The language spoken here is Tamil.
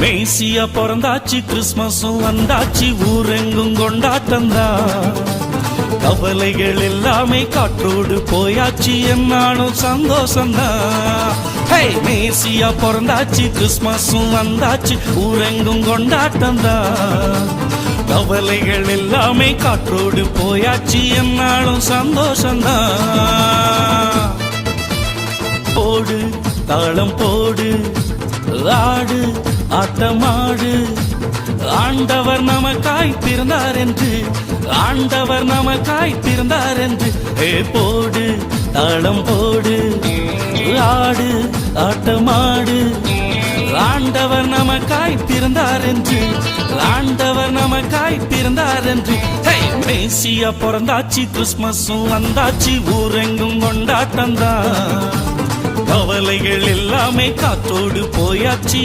மேசியா பிறந்தாச்சு கிறிஸ்மஸும் வந்தாச்சு ஊரெங்கும் கொண்டாட்டம் கவலைகள் எல்லாமே காற்றோடு போயாச்சு என்னாலும் சந்தோஷம்தான். ஹே மேசியா பிறந்தாச்சு கிறிஸ்மஸும் வந்தாச்சு ஊரெங்கும் கொண்டாட்டந்தா கவலைகள் எல்லாமே காற்றோடு போயாச்சு என்னாலும் சந்தோஷம்தான். போடு தாளம் போடு ஆடு ஆட்டமாடு. ஆண்டவர் நமக்காய் பிறந்தார் என்று ஆண்டவர் நமக்காய் பிறந்தார் என்று ஏ போடு தாளம் போடு ஆடு ஆட்டமாடு. ஆண்டவர் நமக்காய் பிறந்தார் என்று ஆண்டவர் நமக்காய் பிறந்தார் என்று. மேசியா பிறந்தாச்சு கிறிஸ்மஸும் வந்தாச்சு ஊரெங்கும் கொண்டாட்டம் தான். கவலைகள் எல்லாமே காற்றோடு போயாச்சு